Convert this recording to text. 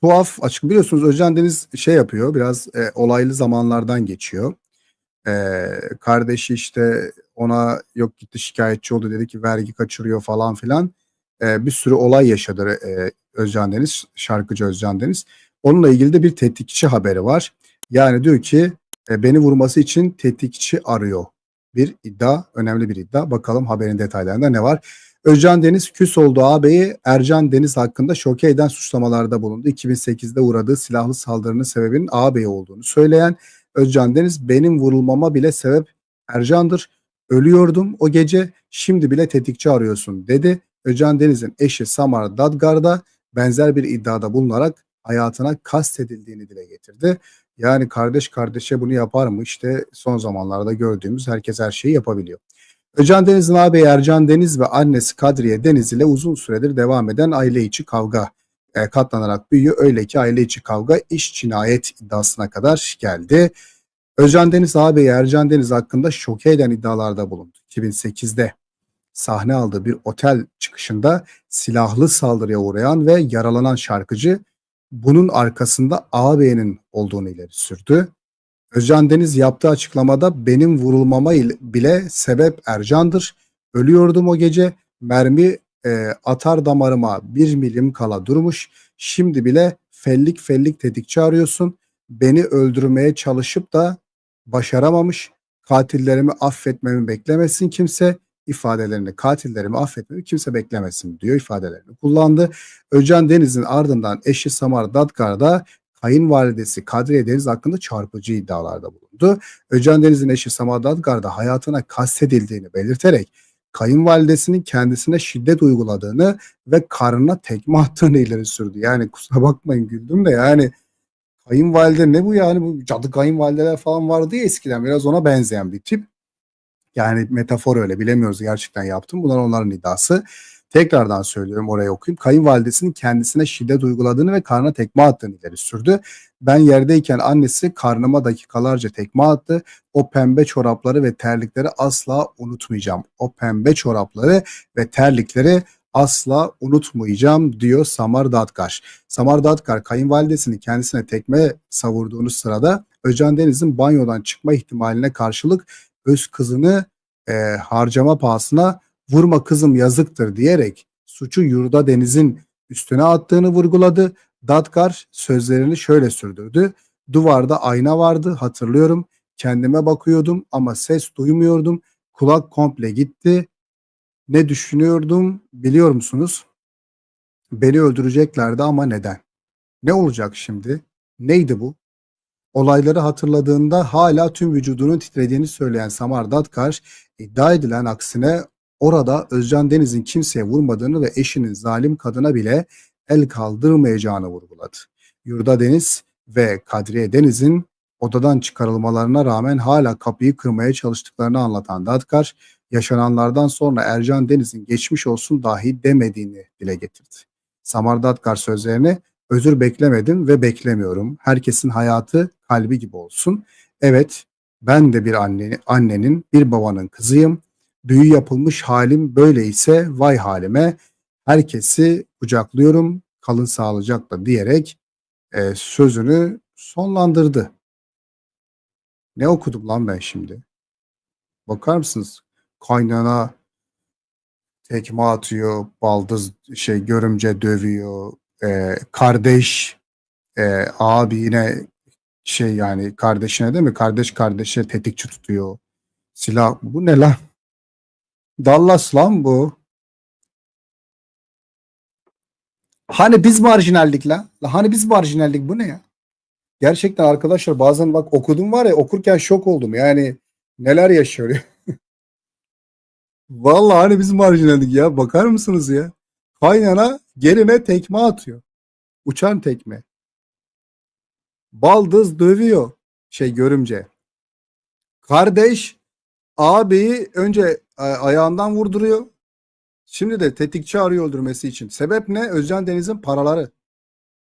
tuhaf açık biliyorsunuz Özcan Deniz şey yapıyor biraz e, olaylı zamanlardan geçiyor. E, kardeşi işte ona yok gitti şikayetçi oldu dedi ki vergi kaçırıyor falan filan. E, bir sürü olay yaşadı e, Özcan Deniz şarkıcı Özcan Deniz. Onunla ilgili de bir tetikçi haberi var. Yani diyor ki e, beni vurması için tetikçi arıyor. Bir iddia önemli bir iddia. Bakalım haberin detaylarında ne var. Özcan Deniz küs olduğu ağabeyi Ercan Deniz hakkında şoke eden suçlamalarda bulundu. 2008'de uğradığı silahlı saldırının sebebinin ağabeyi olduğunu söyleyen Özcan Deniz benim vurulmama bile sebep Ercan'dır. Ölüyordum o gece şimdi bile tetikçi arıyorsun dedi. Özcan Deniz'in eşi Samar Dadgar da benzer bir iddiada bulunarak hayatına kastedildiğini dile getirdi. Yani kardeş kardeşe bunu yapar mı? İşte son zamanlarda gördüğümüz herkes her şeyi yapabiliyor. Özcan Deniz'in ağabeyi Ercan Deniz ve annesi Kadriye Deniz ile uzun süredir devam eden aile içi kavga e, katlanarak büyüyor. Öyle ki aile içi kavga iş cinayet iddiasına kadar geldi. Özcan Deniz ağabeyi Ercan Deniz hakkında şoke eden iddialarda bulundu. 2008'de sahne aldığı bir otel çıkışında silahlı saldırıya uğrayan ve yaralanan şarkıcı bunun arkasında ağabeyinin olduğunu ileri sürdü. Özcan Deniz yaptığı açıklamada benim vurulmama bile sebep Ercan'dır. Ölüyordum o gece. Mermi e, atar damarıma bir milim kala durmuş. Şimdi bile fellik fellik tetikçi arıyorsun. Beni öldürmeye çalışıp da başaramamış. Katillerimi affetmemi beklemesin kimse ifadelerini, katillerimi affetmemi kimse beklemesin diyor ifadelerini kullandı. Öcan Deniz'in ardından eşi Samar Dadgar da kayınvalidesi Kadriye Deniz hakkında çarpıcı iddialarda bulundu. Öcan Deniz'in eşi Samar Dadgar da hayatına kastedildiğini belirterek kayınvalidesinin kendisine şiddet uyguladığını ve karnına tekme attığını ileri sürdü. Yani kusura bakmayın güldüm de yani kayınvalide ne bu yani bu cadı kayınvalideler falan vardı ya eskiden biraz ona benzeyen bir tip. Yani metafor öyle bilemiyoruz gerçekten yaptım. Bunlar onların iddiası. Tekrardan söylüyorum oraya okuyayım. Kayınvalidesinin kendisine şiddet uyguladığını ve karnına tekme attığını ileri sürdü. Ben yerdeyken annesi karnıma dakikalarca tekme attı. O pembe çorapları ve terlikleri asla unutmayacağım. O pembe çorapları ve terlikleri asla unutmayacağım diyor Samar Datkar. Samar Datkar kayınvalidesinin kendisine tekme savurduğunu sırada Öcan Deniz'in banyodan çıkma ihtimaline karşılık öz kızını e, harcama pahasına vurma kızım yazıktır diyerek suçu Yurda Deniz'in üstüne attığını vurguladı. Datkar sözlerini şöyle sürdürdü. Duvarda ayna vardı hatırlıyorum. Kendime bakıyordum ama ses duymuyordum. Kulak komple gitti. Ne düşünüyordum biliyor musunuz? Beni öldüreceklerdi ama neden? Ne olacak şimdi? Neydi bu? Olayları hatırladığında hala tüm vücudunun titrediğini söyleyen Samar Datkar iddia edilen aksine orada Özcan Deniz'in kimseye vurmadığını ve eşinin zalim kadına bile el kaldırmayacağını vurguladı. Yurda Deniz ve Kadriye Deniz'in odadan çıkarılmalarına rağmen hala kapıyı kırmaya çalıştıklarını anlatan Datkar, yaşananlardan sonra Ercan Deniz'in geçmiş olsun dahi demediğini dile getirdi. Samar Datkar sözlerini özür beklemedim ve beklemiyorum. Herkesin hayatı kalbi gibi olsun. Evet ben de bir anne, annenin bir babanın kızıyım. Büyü yapılmış halim böyle ise vay halime. Herkesi kucaklıyorum kalın sağlıcakla diyerek e, sözünü sonlandırdı. Ne okudum lan ben şimdi? Bakar mısınız? Kaynana tekme atıyor, baldız şey görümce dövüyor, e, kardeş e, abi yine şey yani kardeşine değil mi? Kardeş kardeşe tetikçi tutuyor. Silah bu ne lan? Dallas lan bu. Hani biz marjinallik lan? Hani biz marjinallik bu ne ya? Gerçekten arkadaşlar bazen bak okudum var ya okurken şok oldum. Yani neler yaşıyor. Vallahi hani biz marjinallik ya. Bakar mısınız ya? Kaynana geline tekme atıyor. Uçan tekme. Baldız dövüyor. Şey görümce. Kardeş ağabeyi önce ayağından vurduruyor. Şimdi de tetikçi arıyor öldürmesi için. Sebep ne? Özcan Deniz'in paraları.